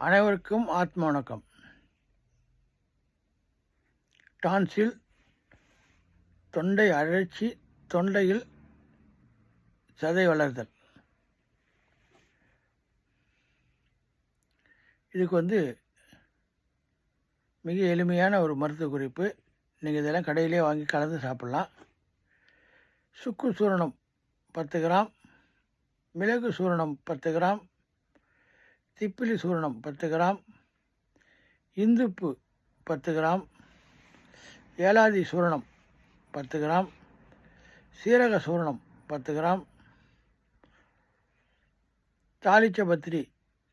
அனைவருக்கும் ஆத்ம வணக்கம். டான்சில் தொண்டை அழற்சி தொண்டையில் சதை வளர்தல். இதுக்கு வந்து மிக எளிமையான ஒரு மருத்துவ குறிப்பு. நீங்கள் இதெல்லாம் கடையிலே வாங்கி கலந்து சாப்பிட்லாம். சுக்கு சூரணம் பத்து கிராம் மிளகு சூரணம் பத்து கிராம் திப்பிலி சூரணம் பத்து கிராம் இந்துப்பு பத்து கிராம் ஏலாதி சூரணம் பத்து கிராம் சீரக சூரணம் பத்து கிராம் தாளிச்சபத்திரி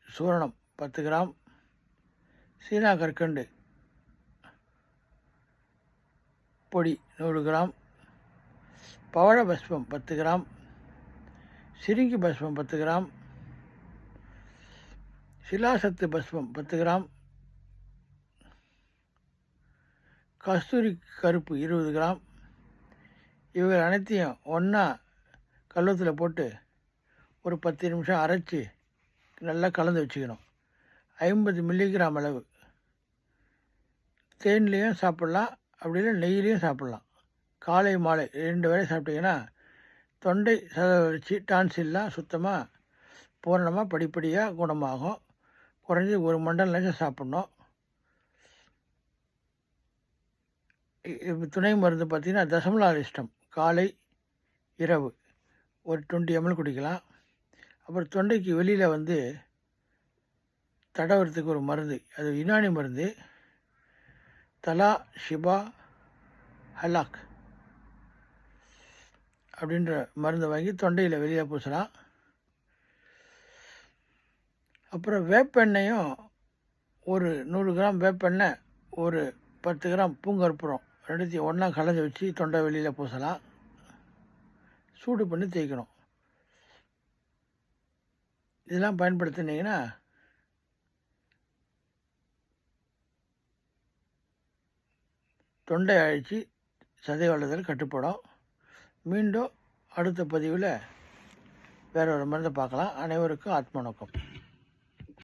சூரணம் பத்து கிராம் சீனா கற்கண்டு பொடி நூறு கிராம் பவழ பஸ்பம் பத்து கிராம் சிரிங்கி பஸ்பம் பத்து கிராம் சிலாசத்து பஸ்மம் பத்து கிராம். கஸ்தூரி கருப்பு இருபது கிராம். இவைகள் அனைத்தையும் ஒன்றா கல்வத்தில் போட்டு ஒரு பத்து நிமிஷம் அரைச்சி நல்லா கலந்து வச்சுக்கணும். ஐம்பது மில்லிகிராம் அளவு. தேன்லேயும் சாப்பிட்லாம் அப்படி இல்லை நெய்யிலையும் சாப்பிட்லாம். காலை மாலை ரெண்டு வேளை சாப்பிட்டீங்கன்னா தொண்டை சதவரிச்சு டான்சில்லாம் சுத்தமாக பூரணமாக படிப்படியாக குணமாகும். குறைஞ்சி ஒரு மண்டலம் நேரம் சாப்பிட்ணும். துணை மருந்து பார்த்திங்கன்னா தசமலாரிஷ்டம் காலை இரவு. ஒரு டுவெண்ட்டி எம்எல் குடிக்கலாம். அப்புறம் தொண்டைக்கு வெளியில் வந்து தடவுறதுக்கு ஒரு மருந்து. அது யுனானி மருந்து. தலா ஷிபா ஹலாக் அப்படின்ற மருந்தை வாங்கி தொண்டையில் வெளியில் பூசலாம். அப்புறம் வேப்பெண்ணையும் ஒரு நூறு கிராம் வேப்பெண்ணெய் ஒரு பத்து கிராம் பூங்கற்பூரம் ரெண்டுத்தையும் ஒன்றா கலந்து வச்சு தொண்டை வெளியில் பூசலாம். சூடு பண்ணி தேய்க்கணும். இதெல்லாம் பயன்படுத்தினீங்கன்னா தொண்டை அழிச்சு சதை வளர்தல் கட்டுப்படும். மீண்டும் அடுத்த பதிவில் வேற ஒரு மருந்தை பார்க்கலாம். அனைவருக்கும் ஆத்ம நோக்கம்